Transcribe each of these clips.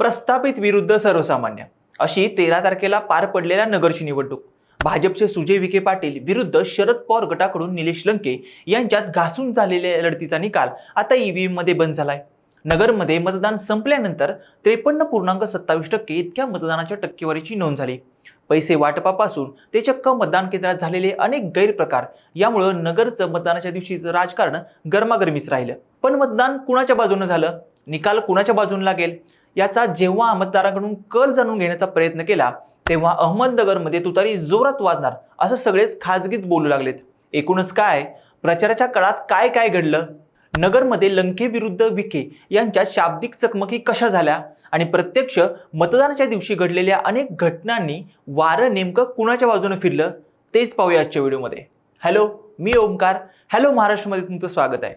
प्रस्थापित विरुद्ध सर्वसामान्य. अशी तेरा तारखेला पार पडलेल्या नगरची निवडणूक. भाजपचे सुजय विखे पाटील विरुद्ध शरद पवार गटाकडून निलेश लंके यांच्यात घासून झालेल्या लढतीचा निकाल आता ईव्हीएममध्ये बंद झालाय. नगरमध्ये मतदान संपल्यानंतर त्रेपन्न पूर्णांक सत्तावीस टक्के इतक्या मतदानाच्या टक्केवारीची नोंद झाली. पैसे वाटपापासून ते चक्क मतदान केंद्रात झालेले अनेक गैरप्रकार यामुळं नगरचं मतदानाच्या दिवशीचं राजकारण गरमागरमीच राहिलं. पण मतदान कुणाच्या बाजूनं झालं? निकाल कुणाच्या बाजून लागेल? याचा जेव्हा मतदारांकडून कल जाणून घेण्याचा प्रयत्न केला तेव्हा अहमदनगरमध्ये तुतारी जोरात वाजणार असं सगळेच खाजगीच बोलू लागलेत. एकूणच काय? प्रचाराच्या काळात काय काय घडलं? नगरमध्ये लंके विरुद्ध विखे यांच्या शाब्दिक चकमकी कशा झाल्या? आणि प्रत्यक्ष मतदानाच्या दिवशी घडलेल्या अनेक घटनांनी वारं नेमकं कुणाच्या बाजूने फिरलं? तेच पाहूया आजच्या व्हिडिओमध्ये. हॅलो मी ओमकार. हॅलो महाराष्ट्रमध्ये तुमचं स्वागत आहे.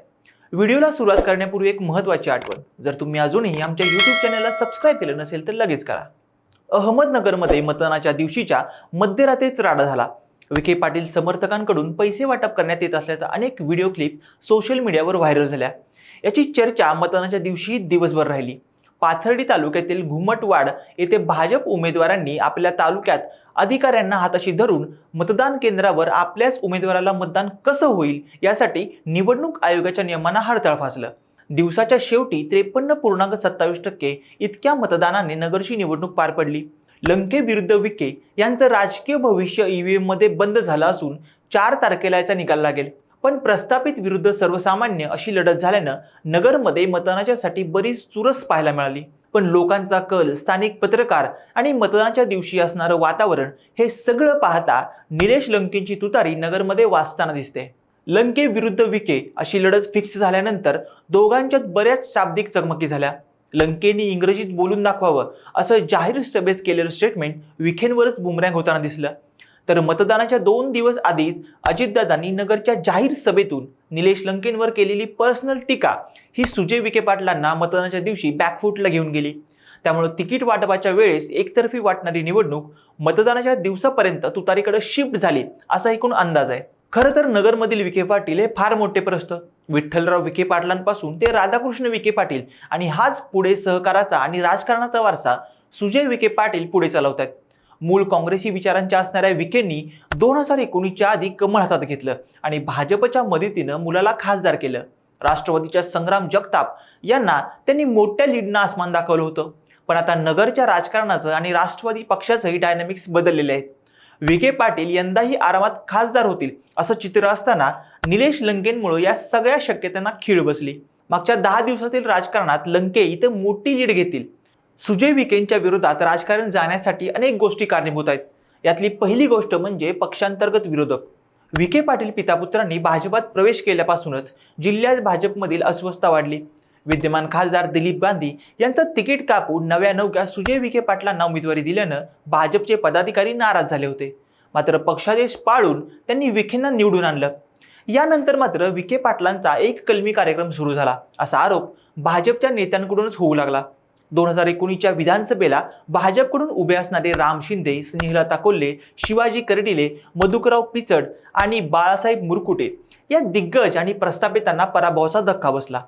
व्हिडिओला सुरुवात करण्यापूर्वी एक महत्त्वाची आठवण. जर तुम्ही अजूनही आमच्या यूट्यूब चॅनलला सबस्क्राईब केलं नसेल तर लगेच करा. अहमदनगरमध्ये मतदानाच्या दिवशीच्या मध्यरात्रीच राडा झाला. विखे पाटील समर्थकांकडून पैसे वाटप करण्यात येत असल्याचा अनेक व्हिडिओ क्लिप सोशल मीडियावर व्हायरल झाल्या. याची चर्चा मतदानाच्या दिवशी दिवसभर राहिली. पाथर्डी तालुक्यातील घुमटवाड येथे भाजप उमेदवारांनी आपल्या तालुक्यात अधिकाऱ्यांना हाताशी धरून मतदान केंद्रावर आपल्याच उमेदवाराला मतदान कसं होईल यासाठी निवडणूक आयोगाच्या नियमांना हरताळ फासलं. दिवसाच्या शेवटी त्रेपन्न पूर्णांक सत्तावीस टक्के इतक्या मतदानाने नगरची निवडणूक पार पडली. लंके विरुद्ध विखे यांचं राजकीय भविष्य ईव्हीएममध्ये बंद झालं असून चार तारखेला याचा निकाल लागेल. पण प्रस्थापित विरुद्ध सर्वसामान्य अशी लढत झाल्यानं नगरमध्ये मतदानाच्यासाठी बरीच चुरस पाहायला मिळाली. पण लोकांचा कल स्थानिक पत्रकार आणि मतदानाच्या दिवशी असणारं वातावरण हे सगळं पाहता निलेश लंकेंची तुतारी नगरमध्ये वाचताना दिसते. लंके विरुद्ध विखे अशी लढत फिक्स झाल्यानंतर दोघांच्यात बऱ्याच शाब्दिक चकमकी झाल्या. लंकेनी इंग्रजीत बोलून दाखवावं असं जाहीर सभेत केलेलं स्टेटमेंट विखेंवरच बुमरँग होताना दिसलं. तर मतदानाच्या दोन दिवस आधीच अजितदादांनी नगरच्या जाहीर सभेतून निलेश लंकेंवर केलेली पर्सनल टीका ही सुजय विखे पाटलांना मतदानाच्या दिवशी बॅकफूटला घेऊन गेली. त्यामुळे तिकीट वाटपाच्या वेळेस एकतर्फी वाटणारी निवडणूक मतदानाच्या दिवसापर्यंत तुतारीकडे शिफ्ट झाली असा एकूण अंदाज आहे. खरं तर नगरमधील विखे पाटील हे फार मोठे प्रस्त विठ्ठलराव विखे पाटलांपासून ते राधाकृष्ण विखे पाटील आणि हाच पुढे सहकाराचा आणि राजकारणाचा वारसा सुजय विखे पाटील पुढे चालवत आहेत मूळ काँग्रेसी विचारांच्या असणाऱ्या विखेंनी दोन हजार एकोणीसच्या आधी कमळ हातात घेतलं आणि भाजपच्या मदतीनं मुलाला खासदार केलं. राष्ट्रवादीच्या संग्राम जगताप यांना त्यांनी मोठ्या लीडनं आसमान दाखवलं होतं. पण आता नगरच्या राजकारणाचं आणि राष्ट्रवादी पक्षाचंही डायनॅमिक्स बदललेले आहेत. विखे पाटील यंदाही आरामात खासदार होतील असं चित्र असताना निलेश लंकेंमुळे या सगळ्या शक्यतांना खीळ बसली. मागच्या दहा दिवसातील राजकारणात लंके इथं मोठी लीड घेतील. सुजय विखेंच्या विरोधात राजकारण जाण्यासाठी अनेक गोष्टी कारणीभूत आहेत. यातली पहिली गोष्ट म्हणजे पक्षांतर्गत विरोधक. विखे पाटील पितापुत्रांनी भाजपात प्रवेश केल्यापासूनच जिल्ह्यात भाजपमधील अस्वस्थता वाढली. विद्यमान खासदार दिलीप गांधी यांचं तिकीट कापून नव्या नौक्या सुजय विखे पाटलांना उमेदवारी दिल्यानं भाजपचे पदाधिकारी नाराज झाले होते. मात्र पक्षादेश पाळून त्यांनी विखेंना निवडून आणलं. यानंतर मात्र विखे पाटलांचा एक कलमी कार्यक्रम सुरू झाला. असा आरोप भाजपच्या नेत्यांकडूनच होऊ लागला. दोन हजार एकोणीसच्या विधानसभेला भाजपकडून उभे असणारे राम शिंदे स्नेहलता कोल्हे शिवाजी कर्डिले मधुकराव पिचड आणि बाळासाहेब मुरकुटे या दिग्गज आणि प्रस्थापितांना पराभवाचा धक्का बसला.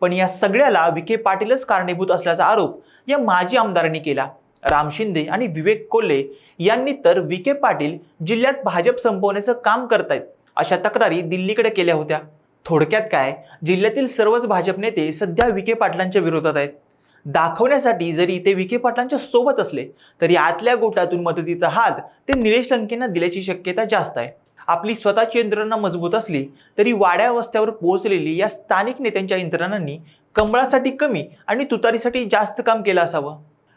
पण या सगळ्याला विखे पाटीलच कारणीभूत असल्याचा आरोप या माजी आमदारांनी केला. राम शिंदे आणि विवेक कोल्हे यांनी तर विखे पाटील जिल्ह्यात भाजप संपवण्याचं काम करतायत अशा तक्रारी दिल्लीकडे केल्या होत्या. थोडक्यात काय? जिल्ह्यातील सर्वच भाजप नेते सध्या विखे पाटलांच्या विरोधात आहेत. दाखवण्यासाठी जरी ते विखे पाटलांच्या सोबत असले तरी आतल्या गोटातून मदतीचा हात ते निलेश लंकेंना दिल्याची शक्यता जास्त आहे. आपली स्वतःची यंत्रणा मजबूत असली तरी वाड्या वस्त्यावर पोहोचलेली या स्थानिक नेत्यांच्या यंत्रणांनी कमळासाठी कमी आणि तुतारीसाठी जास्त काम केलं असावं.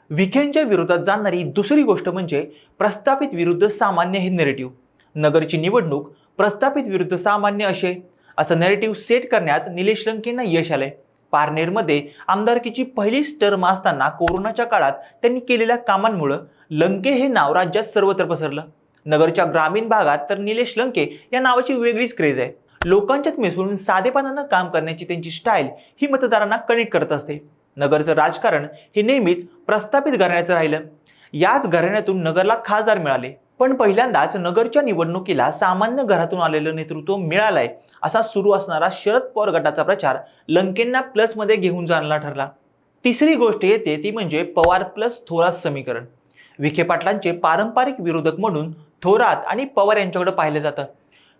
विखेंच्या विरोधात जाणारी दुसरी गोष्ट म्हणजे प्रस्थापित विरुद्ध सामान्य हे नेरेटिव्ह नगरची निवडणूक प्रस्थापित विरुद्ध सामान्य असे असं नेरेटिव्ह सेट करण्यात निलेश लंकेंना यश आलंय. पारनेरमध्ये आमदारकीची पहिलीच टर्म असताना कोरोनाच्या काळात त्यांनी केलेल्या कामांमुळं लंके हे नाव राज्यात सर्वत्र पसरलं. नगरच्या ग्रामीण भागात तर निलेश लंके या नावाची वेगळीच क्रेज आहे. लोकांच्यात मिसळून साधेपणानं काम करण्याची त्यांची स्टाईल ही मतदारांना कनेक्ट करत असते. नगरचं राजकारण हे नेहमीच प्रस्थापित घराण्याचं राहिलं. याच घराण्यातून नगरला खासदार मिळाले. पण पहिल्यांदाच नगरच्या निवडणुकीला सामान्य घरातून आलेलं नेतृत्व मिळालंय असा सुरू असणारा शरद पवार गटाचा प्रचार लंकेंना प्लसमध्ये घेऊन जाणारा ठरला. तिसरी गोष्ट येते ती म्हणजे पवार प्लस थोरात समीकरण. विखे पाटलांचे पारंपरिक विरोधक म्हणून थोरात आणि पवार यांच्याकडे पाहिलं जातं.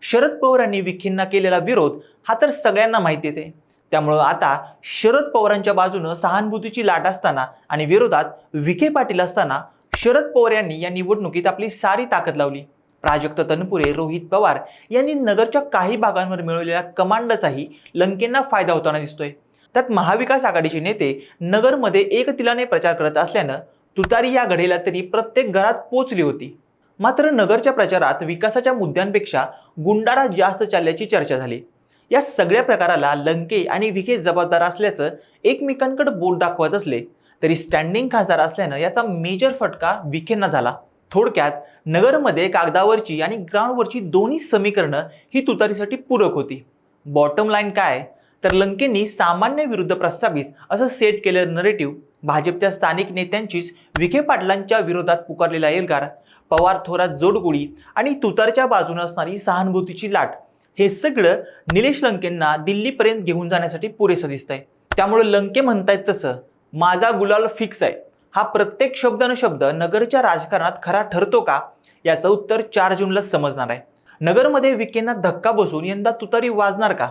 शरद पवारांनी विखेंना केलेला विरोध हा तर सगळ्यांना माहितीच आहे. त्यामुळं आता शरद पवारांच्या बाजूनं सहानुभूतीची लाट असताना आणि विरोधात विखे पाटील असताना शरद पवार यांनी या निवडणुकीत आपली सारी ताकद लावली. प्राजक्त तनपुरे रोहित पवार यांनी नगरच्या काही भागांवर मिळवलेल्या कमांडचाही लंकेंना फायदा होताना दिसतोय. त्यात महाविकास आघाडीचे नेते नगरमध्ये एकतिलाने प्रचार करत असल्यानं तुतारी या घडेला तरी प्रत्येक घरात पोचली होती. मात्र नगरच्या प्रचारात विकासाच्या मुद्द्यांपेक्षा गुंडारा जास्त चालल्याची चर्चा झाली. या सगळ्या प्रकाराला लंके आणि विखे जबाबदार असल्याचं एकमेकांकडे बोट दाखवत असले तरी स्टँडिंग खासदार असल्यानं याचा मेजर फटका विखेंना झाला. थोडक्यात नगरमध्ये कागदावरची आणि ग्राउंडवरची दोन्ही समीकरणं ही तुतारीसाठी पूरक होती. बॉटम लाईन काय? तर लंकेंनी सामान्य विरुद्ध प्रस्तावित असं सेट केलेलं नरेटिव्ह भाजपच्या स्थानिक नेत्यांचीच विखे पाटलांच्या विरोधात पुकारलेला एल्गार पवार थोरात जोडगोळी आणि तुतारच्या बाजूने असणारी सहानुभूतीची लाट. हे सगळं निलेश लंकेंना दिल्लीपर्यंत घेऊन जाण्यासाठी पुरेसं दिसतंय. त्यामुळे लंके म्हणतायत तसं. माझा गुलाल फिक्स आहे. हा प्रत्येक शब्द शब्द नगरच्या राजकारणात खरा ठरतो का? याचं उत्तर चार जूनला समजणार आहे. नगरमध्ये विकेंना धक्का बसून यंदा तुतारी वाजणार का?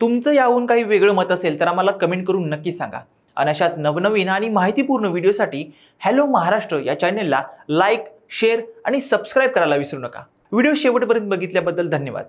तुमचं याहून काही वेगळं मत असेल तर आम्हाला कमेंट करून नक्की सांगा. आणि अशाच नवनवीन आणि माहितीपूर्ण व्हिडिओसाठी हॅलो महाराष्ट्र या चॅनेलला लाईक शेअर आणि सबस्क्राईब करायला विसरू नका. व्हिडिओ शेवटपर्यंत बघितल्याबद्दल धन्यवाद.